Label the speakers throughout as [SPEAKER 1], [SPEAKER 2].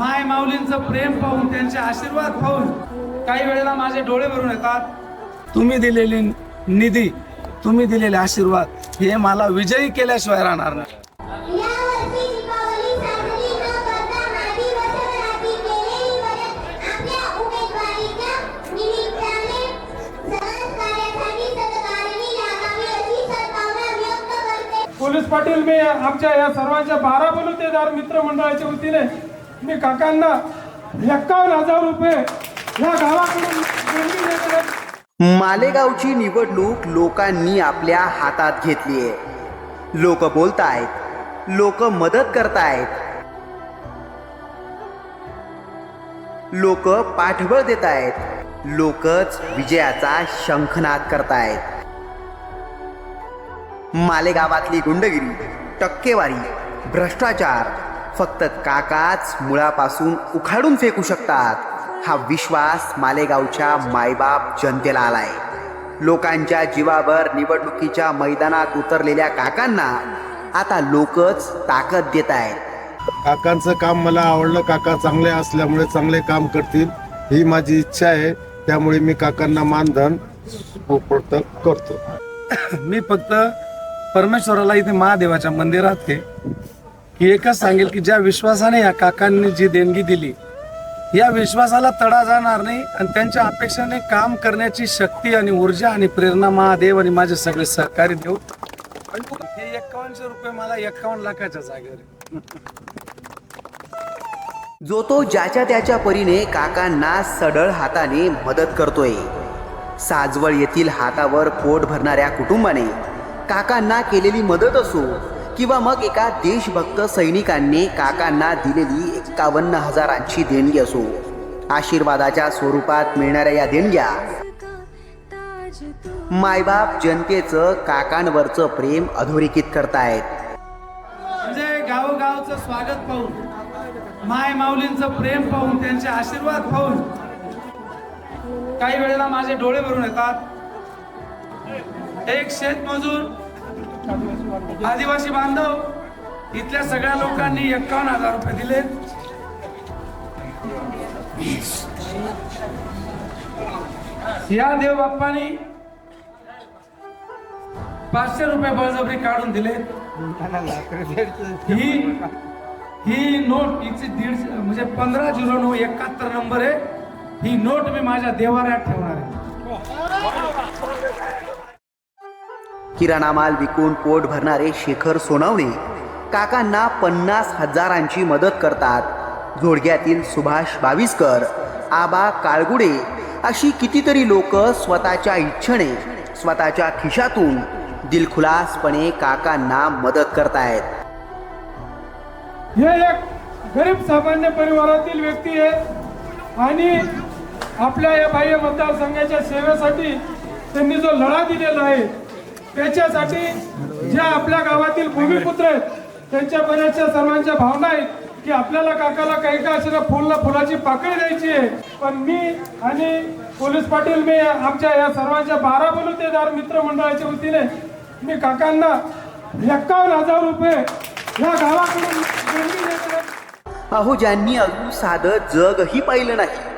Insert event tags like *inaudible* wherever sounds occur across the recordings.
[SPEAKER 1] माय माऊलींचं प्रेम पाहून त्यांचे आशीर्वाद पाहून काही वेळेला माझे डोळे भरून येतात. तुम्ही दिलेली निधी तुम्ही दिलेले आशीर्वाद हे मला विजयी केल्याशिवाय राहणार नाही.
[SPEAKER 2] पोलीस पाटील मी आमच्या या सर्वांच्या बारा बलुतेदार मित्रमंडळाच्या वतीने मी काकांना एक्कावन्न हजार रुपये या गावाकडून
[SPEAKER 3] मालेगावची निवडणूक लोकांनी आपल्या हातात घेतली आहे. लोक बोलतायत लोक मदत करतायत. लोक पाठबळ देत आहेत लोकच विजयाचा शंखनाद करतायत. मालेगावातली गुंडगिरी टक्केवारी भ्रष्टाचार फक्त काकाच मुळापासून उखाडून फेकू शकतात. हा विश्वास मालेगावच्या मायबाप जनतेला आलाय. लोकांच्या जीवावर निवडणुकीच्या मैदानात उतरलेल्या काकांना आता लोकच ताकद देत आहेत.
[SPEAKER 4] काकांचं काम मला आवडलं. काका चांगले असल्यामुळे चांगले काम करतील ही माझी इच्छा आहे. त्यामुळे मी काकांना मानधन करतो. *coughs*
[SPEAKER 1] मी फक्त परमेश्वराला इथे महादेवाच्या मंदिरात की एकच सांगेल की ज्या विश्वासाने या काकांनी जी देणगी दिली या विश्वासाला तडा जाणार नाही आणि त्यांच्या अपेक्षेने काम करण्याची शक्ती आणि ऊर्जा आणि प्रेरणा महादेव आणि माझे सगळे सहकारी देऊ. हे एक्कावनशे रुपये मला एक्कावन्न लाखाच्या जागेवर
[SPEAKER 3] जो तो ज्याच्या त्याच्या परीने काकांना सडळ हाताने मदत करतोय. साजवळ येथील हातावर पोट भरणाऱ्या कुटुंबाने काकांना केलेली मदत असो किंवा मग एका देशभक्त सैनिकांनी काकांना दिलेली एकावन्न हजारांची देणगी असो. आशीर्वादाच्या स्वरूपात मिळणाऱ्या या देणग्या मायबाप जनतेचं काकांवरचं प्रेम अधोरेखित करतायत.
[SPEAKER 1] म्हणजे गावोगावचं स्वागत पाहून माय माऊलींचं प्रेम पाहून त्यांचे आशीर्वाद पाहून काही वेळेला माझे डोळे भरून येतात. एक शेतमजूर आदिवासी बांधव इथल्या सगळ्या लोकांनी एक्कावन्न हजार रुपये दिले. या देवबाप्पानी पाचशे रुपये बळजबरी काढून दिले. ही ही नोट हिची दीडशे म्हणजे पंधरा झिरो नऊ एकाहत्तर नंबर आहे. ही नोट मी माझ्या देवाऱ्यात ठेवणार आहे.
[SPEAKER 3] किराणा माल विकून पोट भरणारे शेखर सोनवणे काकांना पन्नास हजारांची मदत करतात. जोडग्यातील सुभाष बाविस्कर आबा काळगुडे अशी कितीतरी लोक स्वतःच्या इच्छेने स्वतःच्या खिशातून दिलखुलासपणे काकांना मदत करतायत.
[SPEAKER 2] हे एक गरीब सामान्य परिवारातील व्यक्ती आहे आणि आपल्या या बाह्य मतदारसंघाच्या सेवेसाठी त्यांनी जो लढा दिलेला आहे त्याच्यासाठी ज्या आपल्या गावातील भूमिपुत्र आहेत त्यांच्या बऱ्याचशा सर्वांच्या भावना आहेत की आपल्याला काकाला काही का असेल फुलला फुलाची पाकळी द्यायची आहे. पण मी आणि पोलीस पाटील मी आमच्या या सर्वांच्या बारा बलुतेदार मित्रमंडळाच्या वतीने मी काकांना एक्कावन्न हजार रुपये या गावाकडून
[SPEAKER 3] अहो ज्यांनी अजून साधं जगही पाहिलं नाही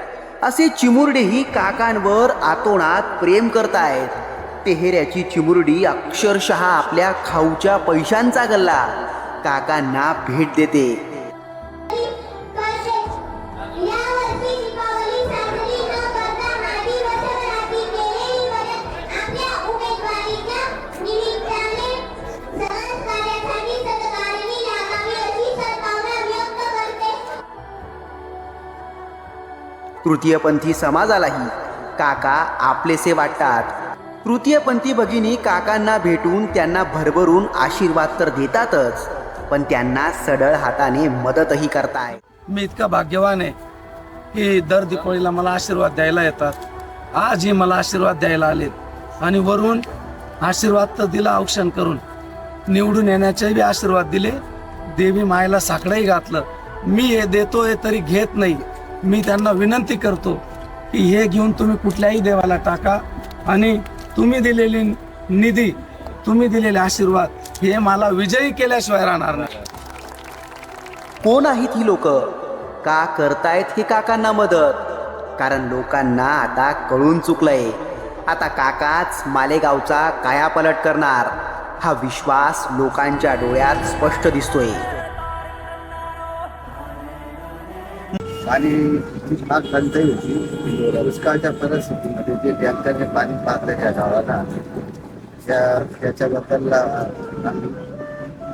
[SPEAKER 3] असे चिमुरडेही काकांवर आतोणात प्रेम करतायत. तेहेऱ्याची चिमुरडी अक्षरशः आपल्या खाऊच्या पैशांचा गल्ला. काकांना भेट देते. तृतीयपंथी समाजालाही काका आपलेसे वाटतात. तृतीयपंथी भगिनी काकांना भेटून त्यांना भरभरून आशीर्वाद तर देतातच पण त्यांना सडळ हाताने मदतही करताय.
[SPEAKER 1] मी इतका भाग्यवान आहे की दर दिपाळीला मला आशीर्वाद द्यायला येतात. आजही मला आशीर्वाद द्यायला आले आणि वरून आशीर्वाद तर दिला औक्षण करून निवडून येण्याचेही आशीर्वाद दिले. देवी मायला साकडंही घातलं. मी हे देतोय तरी घेत नाही. मी त्यांना विनंती करतो की हे घेऊन तुम्ही कुठल्याही देवाला टाका. आणि तुम्ही दिलेली निधी तुम्ही दिलेले आशीर्वाद हे मला विजयी केल्याशिवाय राहणार नाही.
[SPEAKER 3] कोण आहेत ही लोक? का करतायत ही काकांना मदत? कारण लोकांना आता कळून चुकलंय. आता काकाच मालेगावचा कायापलट करणार. हा विश्वास लोकांच्या डोळ्यात स्पष्ट दिसतोय.
[SPEAKER 4] आणि ती फार टंचाई होती. दुष्काळच्या परिस्थितीमध्ये जे टँकरने पाणी पाहतं त्या गावाला त्या त्याच्याबद्दल आम्ही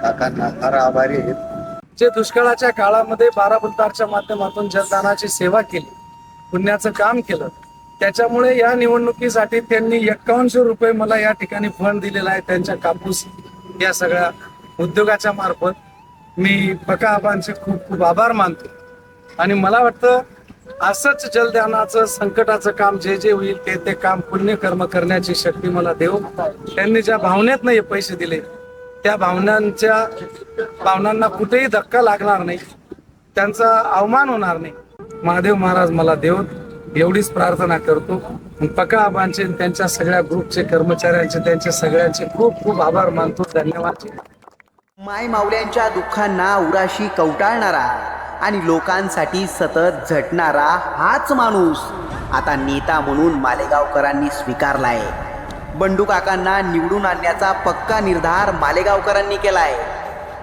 [SPEAKER 4] काकांना फार आभारी आहेत
[SPEAKER 1] जे दुष्काळाच्या काळामध्ये बाराबुलतारच्या माध्यमातून जनदानाची सेवा केली पुण्याचं काम केलं त्याच्यामुळे या निवडणुकीसाठी त्यांनी एक्कावनशे रुपये मला या ठिकाणी फंड दिलेला आहे त्यांच्या कापूस या सगळ्या उद्योगाच्या मार्फत. मी पका आबांचे खूप खूप आभार मानतो. आणि मला वाटतं असंच जलदानाचं संकटाचं काम जे जे होईल ते ते काम पुण्यकर्म करण्याची शक्ती मला देव त्यांनी ज्या भावनेत हे पैसे दिले त्या भावनांच्या भावनांना कुठेही धक्का लागणार नाही. त्यांचा अवमान होणार नाही. महादेव महाराज मला देव एवढीच प्रार्थना करतो. पका आबांचे त्यांच्या सगळ्या ग्रुपचे कर्मचाऱ्यांचे त्यांचे सगळ्यांचे खूप खूप आभार मानतो. धन्यवाद.
[SPEAKER 3] माय माऊल्यांच्या दुःखांना उराशी कवटाळणारा. आणि लोकांसाठी सतत झटणारा हाच माणूस आता नेता म्हणून मालेगावकरांनी स्वीकारलाय. बंडू काकांना निवडून आणण्याचा पक्का निर्धार मालेगावकरांनी केलाय.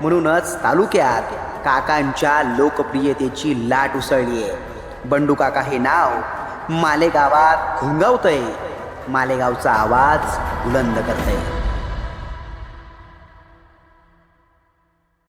[SPEAKER 3] म्हणूनच तालुक्यात काकांच्या लोकप्रियतेची लाट उसळली आहे बंडू काका हे नाव मालेगावात घुंगावतंय. मालेगावचा आवाज बुलंद करतंय.